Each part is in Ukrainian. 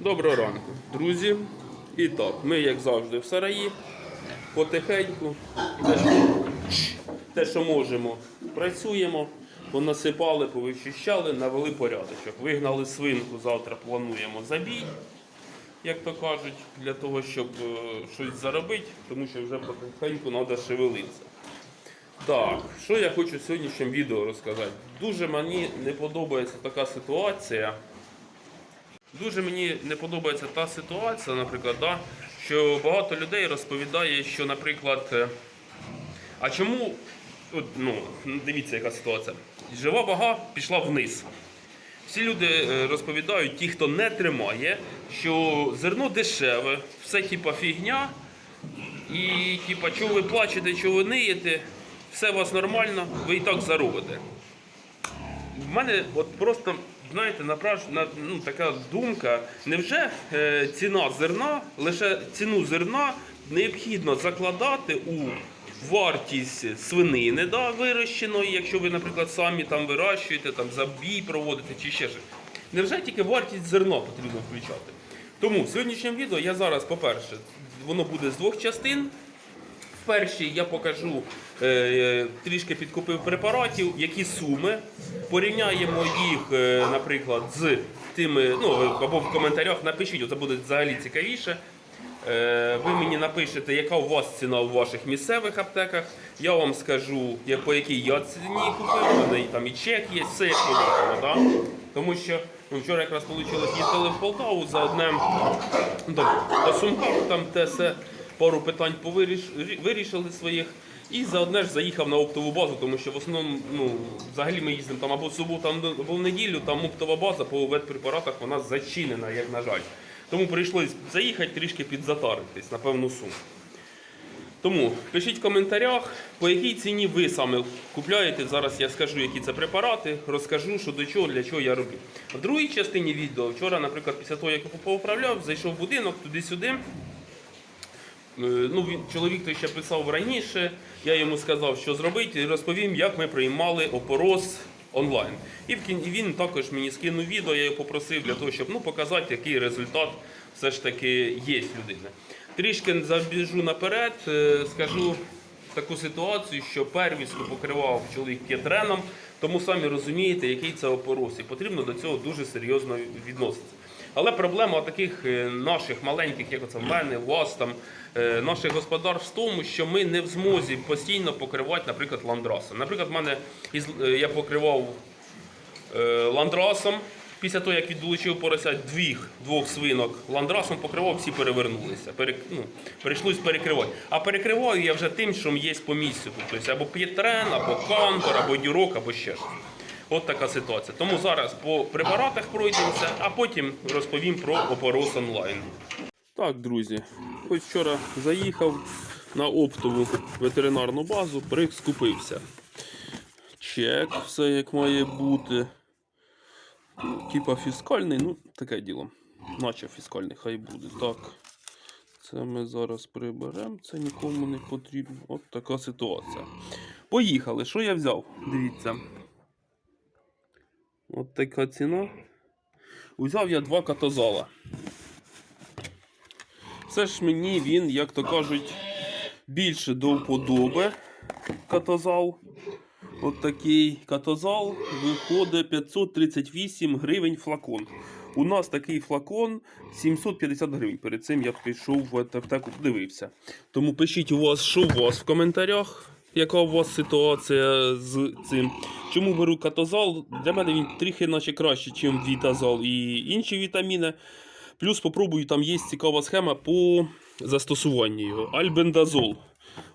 Доброго ранку, друзі. І так, ми, як завжди, в сараї, потихеньку, те, що, те, що можемо, працюємо, понасипали, повичищали, навели порядочок. Вигнали свинку, завтра плануємо забій, як то кажуть, для того, щоб е, щось заробити, тому що вже потихеньку треба шевелитися. Так, що я хочу в сьогоднішньому відео розказати. Дуже мені не подобається така ситуація. Дуже мені не подобається та ситуація, наприклад, да, що багато людей розповідає, що, наприклад, е, а чому, от, ну, дивіться, яка ситуація. Жива вага пішла вниз. Всі люди е, розповідають, ті, хто не тримає, що зерно дешеве, все типа фігня, і типа, чого ви плачете, чого ви ниєте, все у вас нормально, ви і так заробите. В мене от просто, знаєте, напраж, на, ну, така думка, невже е, ціна зерна, лише ціну зерна необхідно закладати у вартість свинини да, вирощеної, якщо ви, наприклад, самі там вирощуєте, там забій проводите чи ще щось. Невже тільки вартість зерна потрібно включати? Тому в сьогоднішньому відео я зараз, по-перше, воно буде з двох частин. Першій я покажу е, трішки підкупив препаратів, які суми. Порівняємо їх, е, наприклад, з тими, ну або в коментарях напишіть, це буде взагалі цікавіше. Е, ви мені напишете, яка у вас ціна у ваших місцевих аптеках. Я вам скажу, по якій я ціні купив, мене там і чек є, все як положено. Да? Тому що ну, вчора якраз вийшло їздили в Полтаву за одним ну, там, по сумках там те все, пару питань вирішили своїх. І за одне ж заїхав на оптову базу, тому що в основному, ну, взагалі ми їздимо там або в суботу, або в неділю, там оптова база по ветпрепаратах вона зачинена, як на жаль. Тому прийшлось заїхати трішки підзатаритись на певну суму. Тому пишіть в коментарях, по якій ціні ви саме купляєте. Зараз я скажу, які це препарати, розкажу, що до чого, для чого я роблю. В другій частині відео, вчора, наприклад, після того, як я поуправляв, зайшов в будинок туди-сюди. Е, Ну, він, чоловік той ще писав раніше, я йому сказав, що зробити, і розповім, як ми приймали опороз онлайн. І він також мені скинув відео, я його попросив для того, щоб ну, показати, який результат все ж таки є в людини. Трішки забіжу наперед, е, скажу таку ситуацію, що первісно покривав чоловік п'єтреном, тому самі розумієте, який це опороз. І потрібно до цього дуже серйозно відноситися. Але проблема таких е, наших маленьких, як оце в мене, у вас там, е, наших господарств в тому, що ми не в змозі постійно покривати, наприклад, ландрасом. Наприклад, в мене е, я покривав ландрасом. Після того, як відлучив поросят двох, двох свинок ландрасом покривав, всі перевернулися. Пере, ну, прийшлось перекривати. А перекриваю я вже тим, що є по місцю. Тобто або п'єтрен, або кантор, або дюрок, або ще щось. От така ситуація. Тому зараз по препаратах пройдемося, а потім розповім про опороз онлайн. Так, друзі, ось вчора заїхав на оптову ветеринарну базу, прискупився. Чек, все як має бути. Типа фіскальний, ну таке діло. Наче фіскальний, хай буде. Так. Це ми зараз приберемо, це нікому не потрібно. От така ситуація. Поїхали. Що я взяв? Дивіться. От така ціна. Взяв я два катозала. Все ж мені він, як то кажуть, більше до вподоби катозал. От такий катозал виходить 538 гривень флакон. У нас такий флакон 750 гривень. Перед цим я прийшов в аптеку, дивився. Тому пишіть у вас, що у вас в коментарях, яка у вас ситуація з цим. Чому беру катозал? Для мене він трохи наче краще, ніж вітазал і інші вітаміни. Плюс попробую, там є цікава схема по застосуванню його. Альбендазол.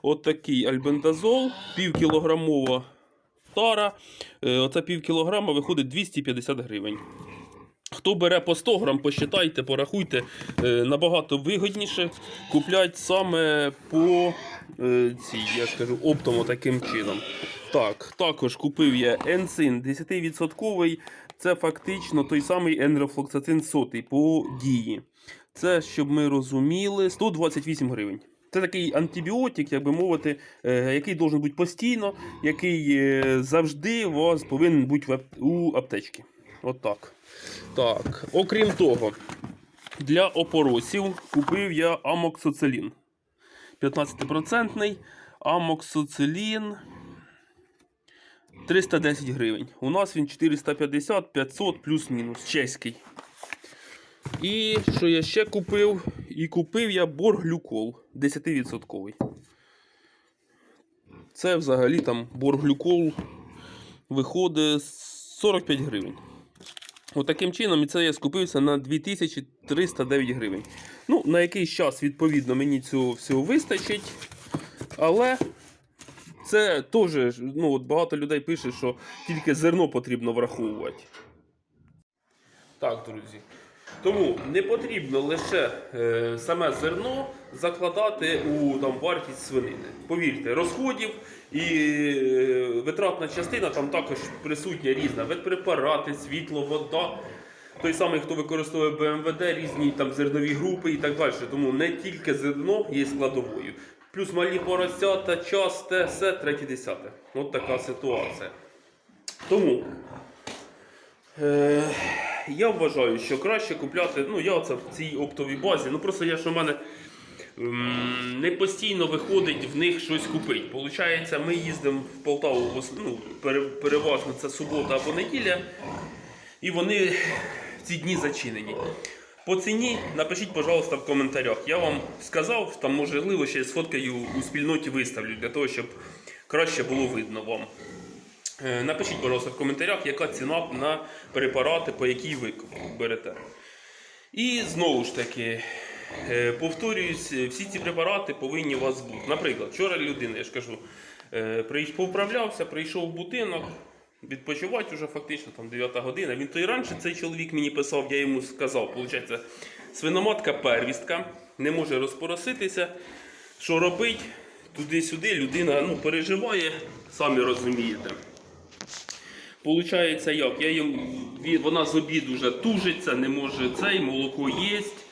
От такий альбендазол, півкілограмова тара. Е, Оце пів кілограма виходить 250 гривень. Хто бере по 100 грам, посчитайте, порахуйте, е, набагато вигідніше купляти саме по е, цій, я скажу, оптомо таким чином. Так, також купив я енсин 10%. Це фактично той самий енрофлоксацин сотий по дії. Це, щоб ми розуміли, 128 гривень. Це такий антибіотик, як би мовити, е, який должен бути постійно, який завжди у вас повинен бути у аптечці. От так. Окрім того, Для опоросів купив я амоксоцилін. 15% амоксоцилін 310 гривень. У нас він 450, 500 плюс-мінус. Чеський. І що я ще купив? І купив я борглюкол 10%. Це взагалі там борглюкол виходить 45 гривень. Отаким чином, і це я скупився на 2309 гривень. Ну, на якийсь час, відповідно, мені цього всього вистачить. Але це теж, ну, от багато людей пише, що тільки зерно потрібно враховувати. Так, друзі. Тому не потрібно лише е, саме зерно закладати у там, вартість свинини. Повірте, розходів і е, витратна частина там також присутня різна. Ветпрепарати, світло, вода. Той самий, хто використовує БМВД, різні там зернові групи і так далі. Тому не тільки зерно є складовою. Плюс малі поросята, час, те, все, третє, десяте. От така ситуація. Тому Е, я вважаю, що краще купляти. Ну, я оце в цій оптовій базі. Ну просто я ж у мене м, не постійно виходить в них щось купити. Получається, ми їздимо в Полтаву ну, переважно це субота або неділя, і вони в ці дні зачинені. По ціні напишіть, пожалуйста, в коментарях. Я вам сказав, там можливо ще сфоткаю у спільноті виставлю для того, щоб краще було видно вам. Е, Напишіть, будь ласка, в коментарях, яка ціна на препарати, по якій ви берете. І знову ж таки, е, повторююсь, всі ці препарати повинні у вас бути. Наприклад, вчора людина, я ж кажу, е, приїж- прийшов в будинок, відпочивати вже фактично там 9 година. Він то і раніше цей чоловік мені писав, я йому сказав, виходить, свиноматка первістка, не може розпороситися. Що робить? Туди-сюди людина ну, переживає, самі розумієте. Получається як? Я їм, вона з обіду вже тужиться, не може цей, молоко єсть,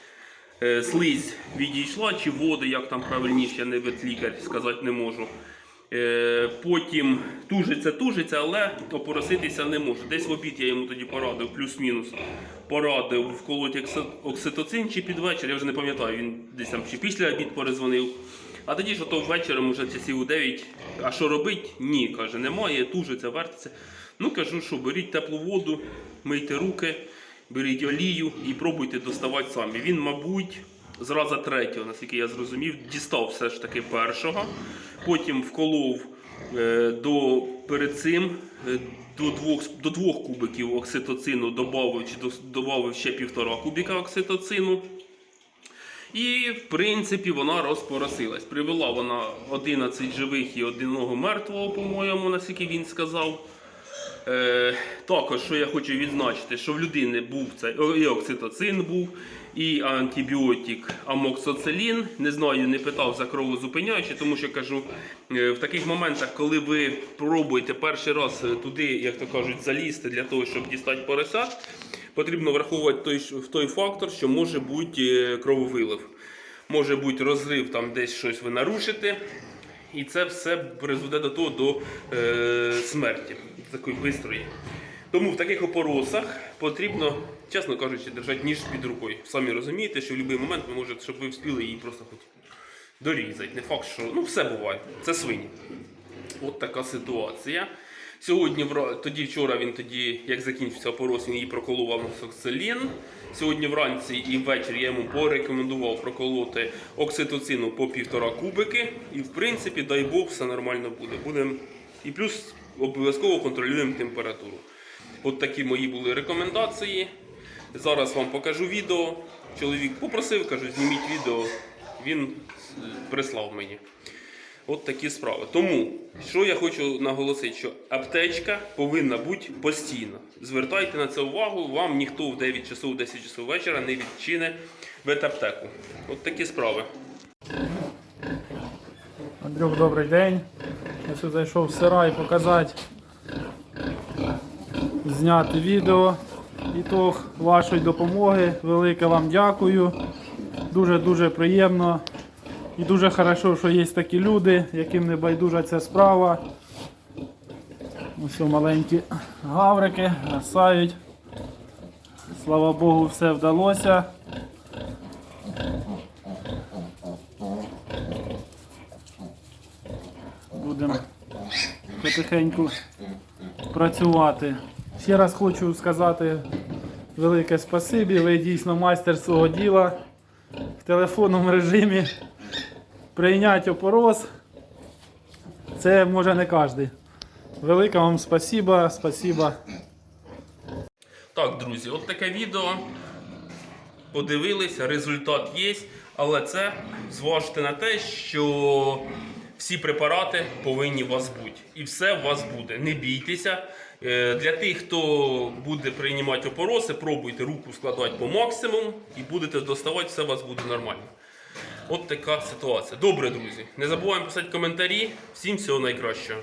е, слизь відійшла, чи води, як там правильніше, я не ветлікар сказати не можу. Е, потім тужиться, тужиться, але опороситися не може. Десь в обід я йому тоді порадив, плюс-мінус. Порадив вколоти окси- окситоцин чи під вечір, я вже не пам'ятаю, він десь там чи після обід перезвонив. А тоді ж то ввечері, вже часів у 9, а що робить? Ні, каже, немає, тужиться, вертиться. Ну кажу, що беріть теплу воду, мийте руки, беріть олію і пробуйте доставати самі. Він, мабуть, зразу третього, наскільки я зрозумів, дістав все ж таки першого. Потім вколов е, до, перед цим е, до двох, до двох кубиків окситоцину додав, додав ще півтора кубіка окситоцину. І, в принципі, вона розпоросилась. Привела вона 11 живих і одного мертвого, по-моєму, наскільки він сказав. Е, також, що я хочу відзначити, що в людини був цей і окситоцин був, і антибіотик амоксоцилін. Не знаю, не питав за кровозупиняючи, тому що кажу, е, в таких моментах, коли ви пробуєте перший раз е, туди, як то кажуть, залізти для того, щоб дістати поросят, потрібно враховувати той, в той фактор, що може бути е, крововилив. Може бути розрив, там десь щось ви нарушите. І це все призведе до того до е, смерті, такої бистрої. Тому в таких опоросах потрібно, чесно кажучи, держати ніж під рукою. Самі розумієте, що в будь-який момент ви можете, щоб ви встигли її просто хоч дорізати. Не факт, що ну все буває. Це свині. От така ситуація. Сьогодні, тоді вчора він тоді, як закінчився опорос, він її проколов амоксоцилін. Сьогодні вранці і ввечері я йому порекомендував проколоти окситоцину по півтора кубики. І в принципі, дай Бог, все нормально буде. Будем... І плюс обов'язково контролюємо температуру. От такі мої були рекомендації. Зараз вам покажу відео. Чоловік попросив, кажу, зніміть відео. Він е, прислав мені. От такі справи. Тому, що я хочу наголосити, що аптечка повинна бути постійно. Звертайте на це увагу, вам ніхто в 9 часов, 10 часов вечора не відчине ветаптеку. От такі справи. Андрюх, добрий день. Я сюди зайшов в сарай показати, зняти відео. Ітог вашої допомоги. Велике вам дякую. Дуже-дуже приємно. І дуже хорошо, що є такі люди, яким не байдужа ця справа. Ось маленькі гаврики, насають. Слава Богу, все вдалося. Потихеньку працювати. Ще раз хочу сказати велике спасибі. Ви дійсно майстер свого діла в телефонному режимі. Прийняти опороз. Це може не кожен. Велике вам спасіба, спасіба. Так, друзі, от таке відео. Подивилися, результат є, але це зважте на те, що всі препарати повинні у вас бути. І все у вас буде. Не бійтеся. Е, Для тих, хто буде приймати опороси, пробуйте руку складати по максимуму і будете доставати, все у вас буде нормально. От така ситуація. Добре, друзі. Не забуваємо писати коментарі. Всім всього найкращого.